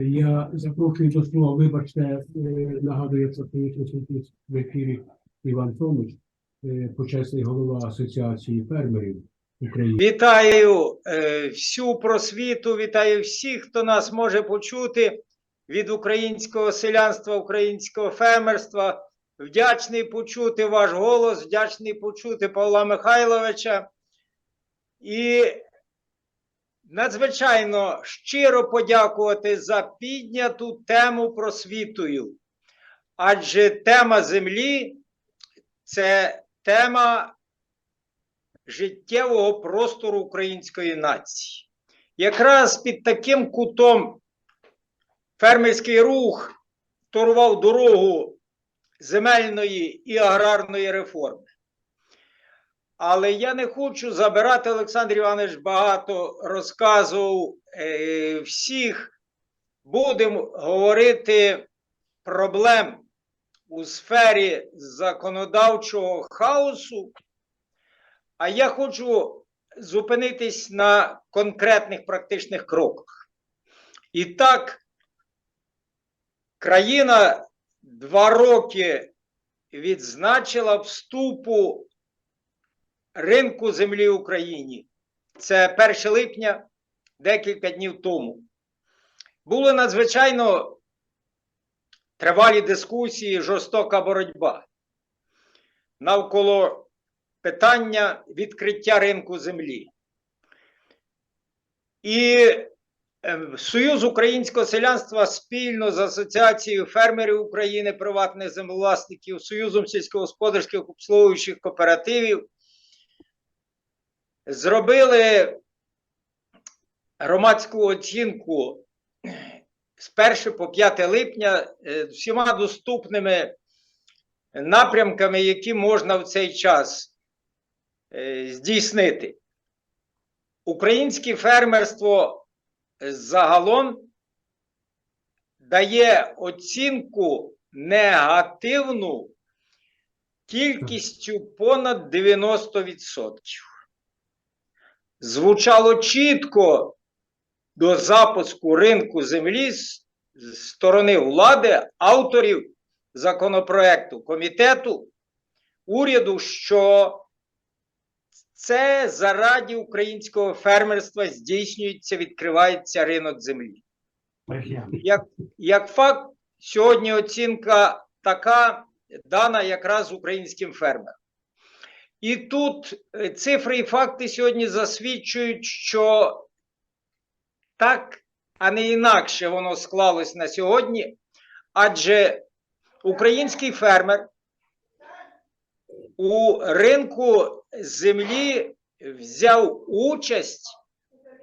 Я запрошую до слова, вибачте, е, нагадує про присутність в ефірі Іван Томич, е, почесний голова Асоціації фермерів України. Вітаю е, всю просвіту, вітаю всіх, хто нас може почути від українського селянства, українського фермерства. Вдячний почути ваш голос, вдячний почути Павла Михайловича. І надзвичайно щиро подякувати за підняту тему просвітою. Адже тема землі це тема життєвого простору української нації. Якраз під таким кутом фермерський рух торував дорогу земельної і аграрної реформи. Але я не хочу забирати, Олександр Іванович багато розказував е, всіх. Будемо говорити проблем у сфері законодавчого хаосу. А я хочу зупинитись на конкретних практичних кроках. І так, країна два роки відзначила вступу ринку землі в Україні. Це 1 липня, декілька днів тому. Були надзвичайно тривалі дискусії, жорстока боротьба навколо питання відкриття ринку землі. І е, Союз українського селянства спільно з Асоціацією фермерів України, приватних землевласників, Союзом сільськогосподарських обслуговуючих кооперативів зробили громадську оцінку з 1 по 5 липня е, всіма доступними напрямками, які можна в цей час е, здійснити. Українське фермерство загалом дає оцінку негативну кількістю понад 90%. Звучало чітко до запуску ринку землі з сторони влади, авторів законопроекту, комітету, уряду, що це заради українського фермерства здійснюється, відкривається ринок землі. Як, як факт, сьогодні оцінка така дана якраз українським фермерам. І тут е, цифри і факти сьогодні засвідчують, що так, а не інакше воно склалось на сьогодні, адже український фермер у ринку землі взяв участь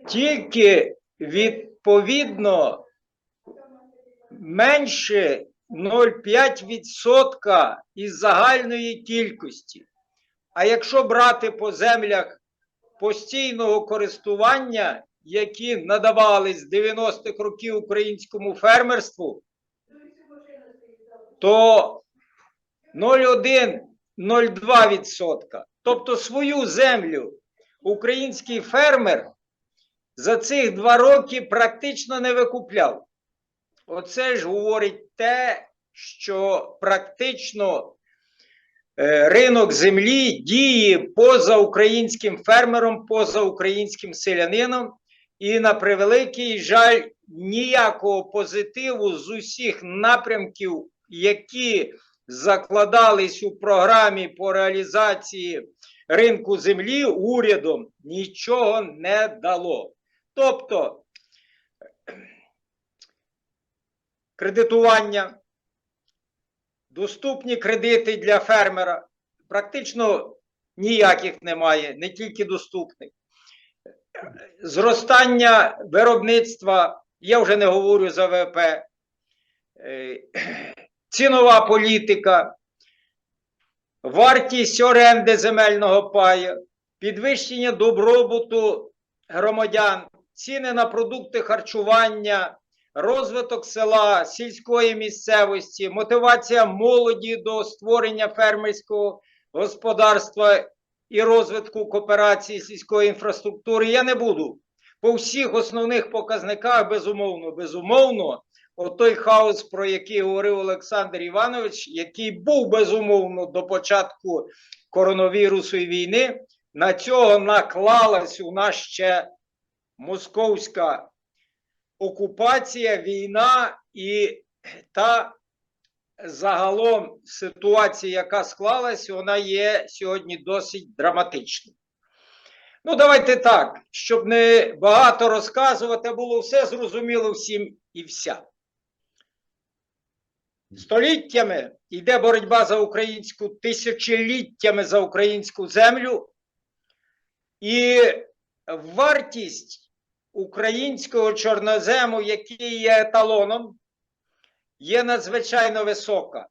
тільки відповідно менше 0,5% із загальної кількості. А якщо брати по землях постійного користування, які надавались з 90-х років українському фермерству, то 0,1-0,2%. Тобто свою землю український фермер за цих два роки практично не викупляв. Оце ж говорить те, що практично ринок землі діє поза українським фермером, поза українським селянином, і на превеликий жаль, ніякого позитиву з усіх напрямків, які закладались у програмі по реалізації ринку землі урядом, нічого не дало. Тобто кредитування, доступні кредити для фермера, практично ніяких немає, не тільки доступних. Зростання виробництва, я вже не говорю за ВВП, е, цінова політика, вартість оренди земельного паю, підвищення добробуту громадян, ціни на продукти харчування, розвиток села, сільської місцевості, мотивація молоді до створення фермерського господарства і розвитку кооперації сільської інфраструктури. Я не буду по всіх основних показниках, безумовно, безумовно, отой хаос, про який говорив Олександр Іванович, який був безумовно до початку коронавірусу і війни, на цього наклалась у нас ще московська окупація, війна і та загалом ситуація, яка склалась, вона є сьогодні досить драматичною. Ну, давайте так, щоб не багато розказувати, було все зрозуміло всім і вся. Століттями йде боротьба за українську, тисячоліттями за українську землю, і вартість українського чорнозему, який є еталоном, є надзвичайно висока.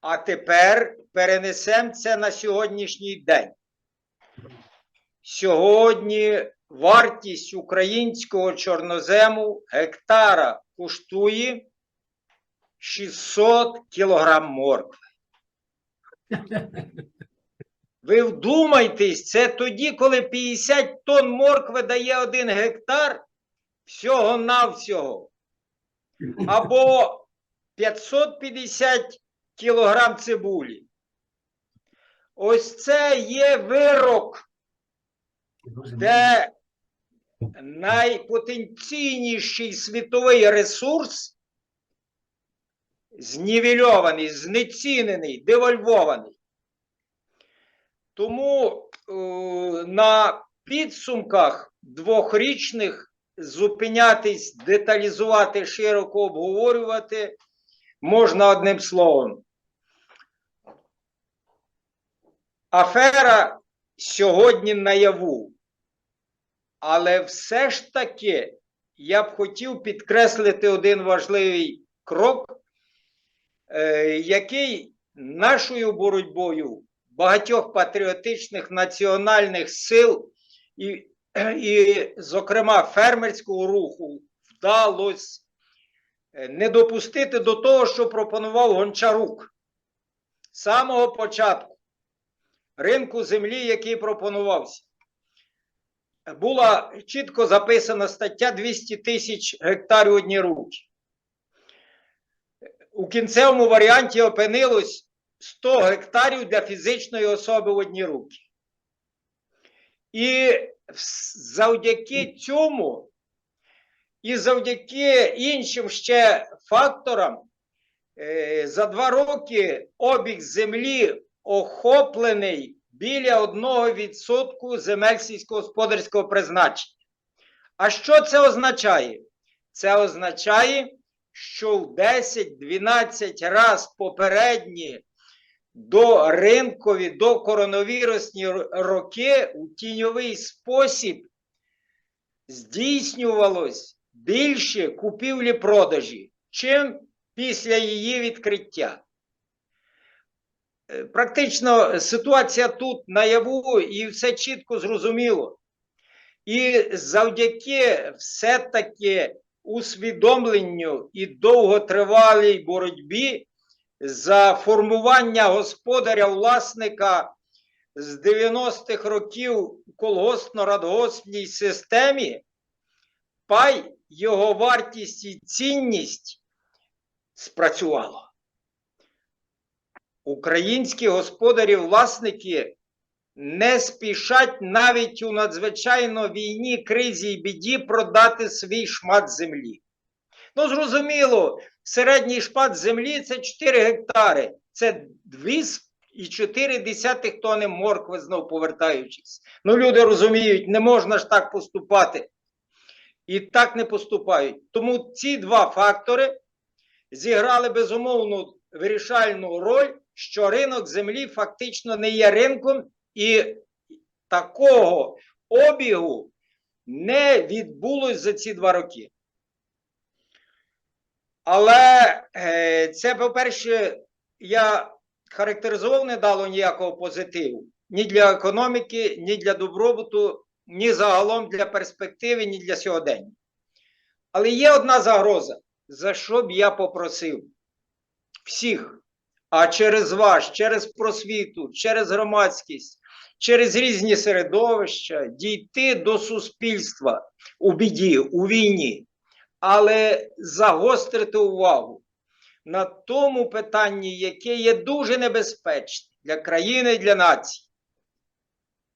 А тепер перенесемо це на сьогоднішній день. Сьогодні вартість українського чорнозему гектара коштує 600 кілограм моркви. Ви вдумайтесь, це тоді, коли 50 тонн моркви дає один гектар всього-навсього. Або 550 кілограм цибулі. Ось це є вирок де найпотенційніший світовий ресурс знівельований, знецінений, девальвований. Тому е, на підсумках двохрічних зупинятись, деталізувати, широко обговорювати можна одним словом. Афера сьогодні наяву. Але все ж таки я б хотів підкреслити один важливий крок, е, який нашою боротьбою багатьох патріотичних національних сил і, і зокрема, фермерського руху вдалося е, не допустити до того, що пропонував Гончарук з самого початку ринку землі, який пропонувався. Була чітко записана стаття 200 тисяч гектарів одні руки. У кінцевому варіанті опинилось 100 гектарів для фізичної особи в одні руки. І завдяки цьому, і завдяки іншим ще факторам, е, за два роки обіг землі охоплений біля 1% земель сільськогосподарського призначення. А що це означає? Це означає, що в 10-12 раз попередні до ринкові, до коронавірусні роки у тіньовий спосіб здійснювалось більше купівлі-продажі, чим після її відкриття. Е, Практично ситуація тут наяву і все чітко зрозуміло. І завдяки все-таки усвідомленню і довготривалій боротьбі за формування господаря-власника з 90-х років у колгоспно-радгоспній системі, пай його вартість і цінність спрацювало. Українські господарі-власники не спішать навіть у надзвичайно війні, кризі і біді продати свій шмат землі. Ну, зрозуміло, середній шмат землі це 4 гектари, це 2,4 тонни моркви, знов повертаючись. Ну, люди розуміють, не можна ж так поступати. І так не поступають. Тому ці два фактори зіграли безумовну вирішальну роль що ринок землі фактично не є ринком, і такого обігу не відбулось за ці два роки. Але е, це, по-перше, я характеризував не дало ніякого позитиву ні для економіки, ні для добробуту, ні загалом для перспективи, ні для сьогодення. Але є одна загроза, за що б я попросив всіх а через вас, через просвіту, через громадськість, через різні середовища дійти до суспільства у біді, у війні. Але загострити увагу на тому питанні, яке є дуже небезпечне для країни і для нації.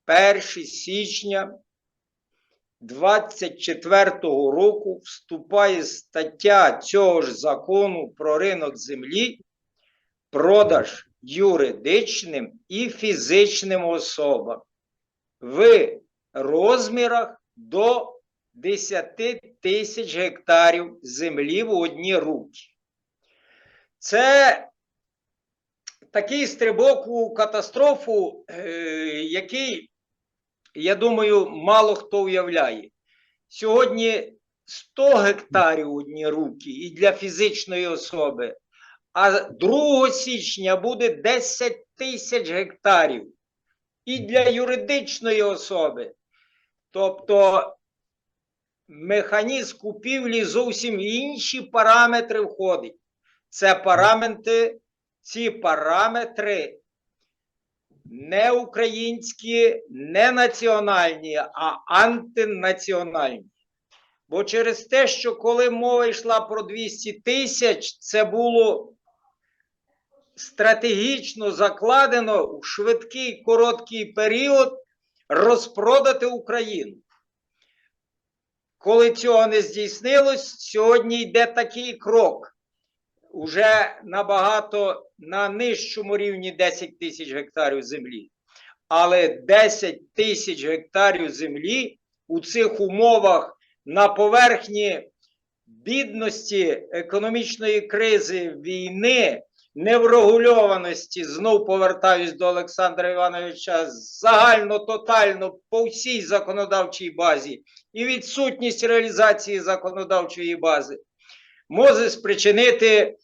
1 січня 24-го року вступає стаття цього ж закону про ринок землі, продаж юридичним і фізичним особам в розмірах до 10 тисяч гектарів землі в одні руки. Це такий стрибок у катастрофу, е, який, я думаю, мало хто уявляє. Сьогодні 100 гектарів одні руки і для фізичної особи, а 2 січня буде 10 тисяч гектарів і для юридичної особи. Тобто механізм купівлі зовсім інші параметри входить. Це параметри, ці параметри не українські, не національні, а антинаціональні. Бо через те, що коли мова йшла про 200 тисяч, це було стратегічно закладено у швидкий короткий період розпродати Україну. Коли цього не здійснилось, сьогодні йде такий крок. Уже набагато на нижчому рівні 10 тисяч гектарів землі. Але 10 тисяч гектарів землі у цих умовах на поверхні бідності, економічної кризи, війни, неврегульованості, знов повертаюсь до Олександра Івановича, загально, тотально по всій законодавчій базі і відсутність реалізації законодавчої бази може спричинити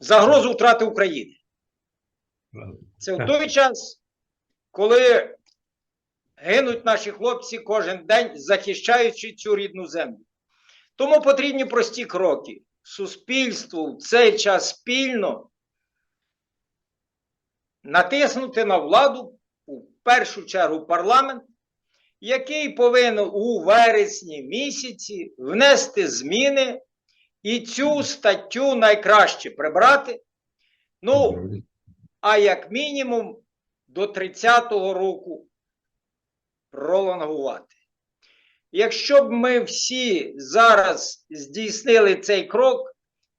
загрозу втрати України. Це в той час, коли гинуть наші хлопці кожен день, захищаючи цю рідну землю. Тому потрібні прості кроки. Суспільству в цей час спільно натиснути на владу, у першу чергу парламент, який повинен у вересні місяці внести зміни і цю статтю найкраще прибрати. Ну, а як мінімум до 30-го року пролонгувати. Якщо б ми всі зараз здійснили цей крок,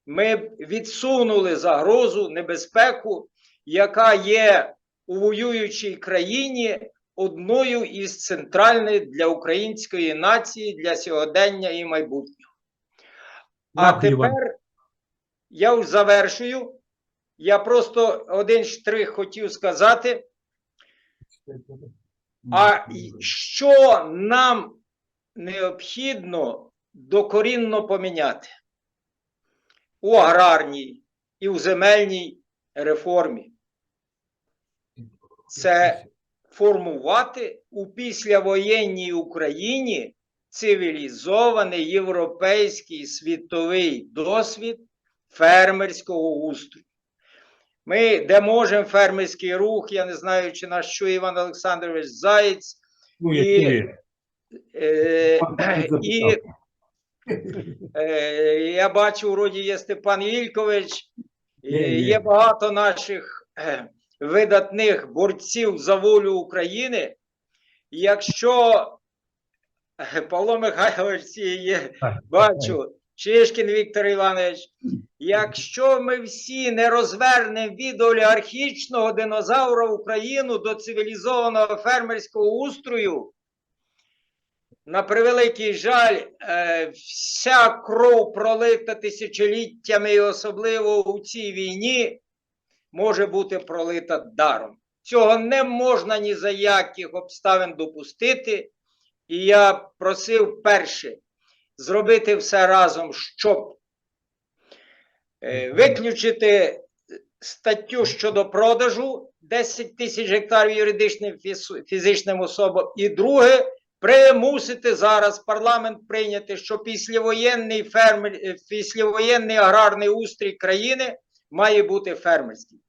ми б відсунули загрозу, небезпеку, яка є у воюючій країні одною із центральних для української нації, для сьогодення і майбутнього. А Дякую тепер я вже завершую. Я просто один штрих хотів сказати. А що нам необхідно докорінно поміняти у аграрній і у земельній реформі? Це формувати у післявоєнній Україні цивілізований європейський світовий досвід фермерського устрою. Ми, де можемо фермерський рух, я не знаю, чи нас чує Іван Олександрович Заєць, Ну, і- е, і е, я бачу, вроді є Степан Ількович, Є, є. багато наших е, видатних борців за волю України. Якщо е, Павло Михайлович є, бачу, Чишкін Віктор Іванович, якщо ми всі не розвернемо від олігархічного динозавра Україну до цивілізованого фермерського устрою, на превеликий жаль, е, вся кров пролита тисячоліттями, і особливо у цій війні, може бути пролита даром. Цього не можна ні за яких обставин допустити. І я просив перше зробити все разом, щоб е, виключити статтю щодо продажу 10 тисяч гектарів юридичним фізичним особам. І друге, примусити зараз парламент прийняти, що післявоєнний фермер, е, післявоєнний аграрний устрій країни має бути фермерський.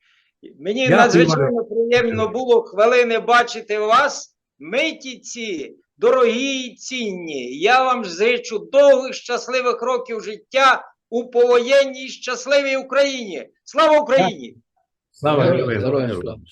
Мені Дякую, надзвичайно приємно було хвилини бачити вас, миті ці Дорогі і цінні, я вам зичу довгих щасливих років життя у повоєнній щасливій Україні. Слава Україні! Слава Героям!